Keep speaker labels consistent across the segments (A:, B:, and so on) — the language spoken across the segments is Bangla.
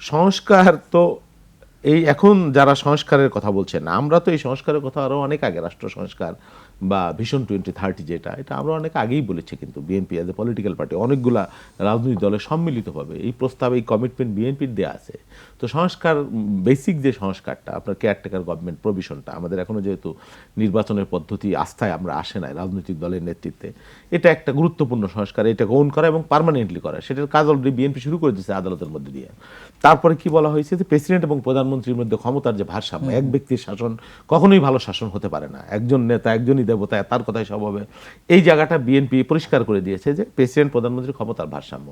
A: সংস্কার তো এই এখন যারা সংস্কারের কথা বলছেন, আমরা তো এই সংস্কারের কথা আরও অনেক আগে, রাষ্ট্র সংস্কার বা ভিশন টোয়েন্টি থার্টি যেটা, এটা আমরা অনেক আগেই বলেছি কিন্তু BNP as a political party অনেকগুলা রাজনৈতিক দলে সম্মিলিতভাবে এই প্রস্তাব, এই কমিটমেন্ট বিএনপির দেওয়া আছে। তো সংস্কার বেসিক যে সংস্কারটা, আপনার কেয়ারটেকার গভর্নমেন্ট প্রভিশনটা আমাদের এখনও যেহেতু নির্বাচনের পদ্ধতি, আস্থায় আমরা আসে নাই রাজনৈতিক দলের নেতৃত্বে, এটা একটা গুরুত্বপূর্ণ সংস্কার এটা গৌণ করা এবং পার্মানেন্টলি করা। সেটার কাজ অলরেডি বিএনপি শুরু করে দিয়েছে আদালতের মধ্যে দিয়ে। তারপরে কি বলা হয়েছে যে প্রেসিডেন্ট এবং প্রধানমন্ত্রীর মধ্যে ক্ষমতার যে ভারসাম্য এক ব্যক্তির শাসন কখনোই ভালো শাসন হতে পারে না। একজন নেতা একজনই দেবতা তার কথাই সব হবে। এই জায়গাটা বিএনপি পরিষ্কার করে দিয়েছে যে প্রেসিডেন্ট প্রধানমন্ত্রীর ক্ষমতার ভারসাম্য।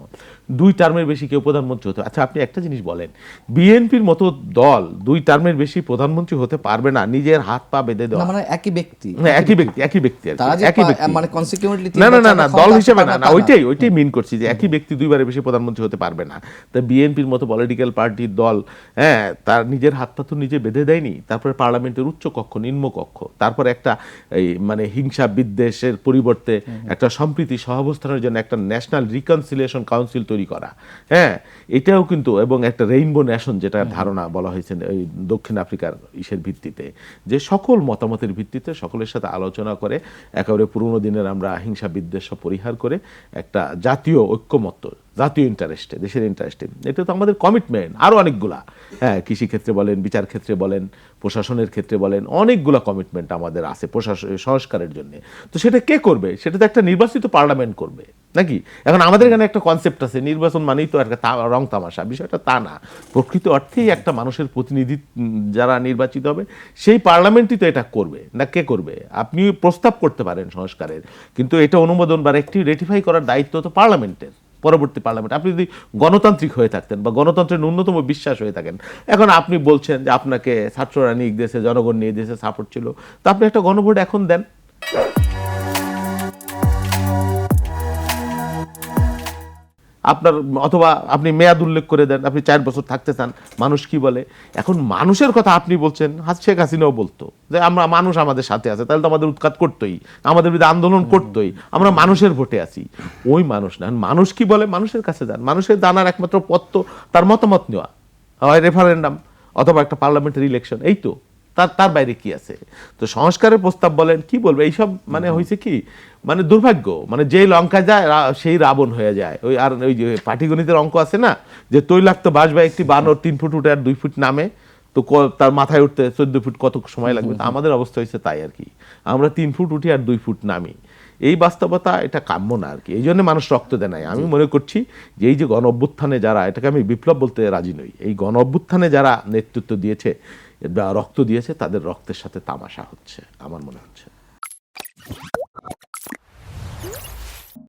A: দুই টার্মের বেশি কেউ প্রধানমন্ত্রী হতে আচ্ছা আপনি একটা জিনিস বলেন। বিএনপির মতো দল দুই টার্মের বেশি প্রধানমন্ত্রী হতে পারবে না নিজের হাত পা বেঁধে দেওয়া।
B: মানে একই ব্যক্তি।
A: না, একই ব্যক্তি একই ব্যক্তি আর একই ব্যক্তি।
B: মানে consequently
A: না না না না দল হিসেবে না
B: না।
A: ওইটাই ওইটাই মিন করছি যে একই ব্যক্তি দুইবারের বেশি প্রধানমন্ত্রী হতে পারবে না। তা বিএনপির মতো পলিটিক্যাল পার্টির দল হ্যাঁ তার নিজের হাত পা তো নিজে বেঁধে দেয়নি তারপরে পার্লামেন্টের উচ্চ কক্ষ নিম্ন কক্ষ তারপরে একটা এই মানে হিংসা বিদ্বেষের পরিবর্তে একটা সম্প্রীতি সহাবস্থানের জন্য একটা ন্যাশনাল রিকনসিলিয়েশন কাউন্সিল তৈরি করা। হ্যাঁ এটাও কিন্তু এবং একটা রেইনবো ন্যাশন যেটা ধারণা বলা হয়েছে এই দক্ষিণ আফ্রিকার ইসের ভিত্তিতে যে সকল মতামতের ভিত্তিতে সকলের সাথে আলোচনা করে একেবারে পুরোনো দিনের আমরা হিংসা বিদ্বেষ পরিহার করে একটা জাতীয় ঐক্যমত্য জাতীয় ইন্টারেস্টে দেশের ইন্টারেস্টে এটা তো আমাদের কমিটমেন্ট আরও অনেকগুলা। হ্যাঁ কৃষিক্ষেত্রে বলেন বিচার ক্ষেত্রে বলেন, প্রশাসনের ক্ষেত্রে বলেন, অনেকগুলা কমিটমেন্ট আমাদের আছে প্রশাসন সংস্কারের জন্য। তো সেটা কে করবে? সেটা তো একটা নির্বাচিত পার্লামেন্ট করবে, নাকি? এখন আমাদের এখানে একটা কনসেপ্ট আছে, নির্বাচন মানেই তো একটা রং তামাশা। বিষয়টা তা না। প্রকৃত অর্থেই একটা মানুষের প্রতিনিধি, যারা নির্বাচিত হবে, সেই পার্লামেন্টই তো এটা করবে। না কে করবে? আপনি প্রস্তাব করতে পারেন সংস্কারের। কিন্তু এটা অনুমোদন বা একটি রেটিফাই করার দায়িত্ব তো পার্লামেন্টের পরবর্তী পার্লামেন্ট। আপনি যদি গণতান্ত্রিক হয়ে থাকতেন বা গণতন্ত্রের ন্যূনতম বিশ্বাস হয়ে থাকেন, এখন আপনি বলছেন যে আপনাকে ছাত্ররা নিয়ে দেশে, জনগণ নিয়ে দেশে সাপোর্ট ছিল। তা আপনি একটা গণভোট এখন দেন। আপনার, অথবা আপনি মেয়াদ উল্লেখ করে দেন, আপনি চার বছর থাকতে চান, মানুষ কি বলে? এখন মানুষের কথা আপনি বলছেন শেখ হাসিনাও বলতো, যে আমরা মানুষ আমাদের সাথে আছে, তাহলে তো আমাদের উৎখাত করতোই, আমাদের বিরুদ্ধে আন্দোলন করতোই, আমরা মানুষের ভোটে আছি। ওই মানুষ না মানুষ কি বলে? মানুষের কাছে যান। মানুষের জানার একমাত্র পথ তো তার মতামত নেওয়া, হয় রেফারেন্ডাম অথবা একটা পার্লামেন্টারি ইলেকশন এই তো। তার তার বাইরে কি আছে? তো সংস্কারের প্রস্তাব বলেন কি বলবে? এইসব মানে হয়েছে কি? মানে দুর্ভাগ্য। মানে যেই লঙ্কা যায় সেই রাবণ হয়ে যায়। ওই আর ওই যে পাটিগণিতের অঙ্ক আছে না? যে তৈলাক্ত বাসবা একটি বানর তিন ফুট উঠে আর দুই ফুট নামে তো তার মাথায় উঠতে চোদ্দ ফুট কত সময় লাগবে? তো আমাদের অবস্থা হয়েছে তাই আর কি। আমরা তিন ফুট উঠি আর দুই ফুট নামি। এই বাস্তবতা এটা কাম্য না আর কি। এই জন্য মানুষ রক্ত দেয় নাই। আমি মনে করছি যে এই যে গণ অভ্যুত্থানে যারা এটাকে আমি বিপ্লব বলতে রাজি নই। এই গণ অভ্যুত্থানে যারা নেতৃত্ব দিয়েছে বা রক্ত দিয়েছে তাদের রক্তের সাথে তামাশা হচ্ছে আমার মনে হচ্ছে।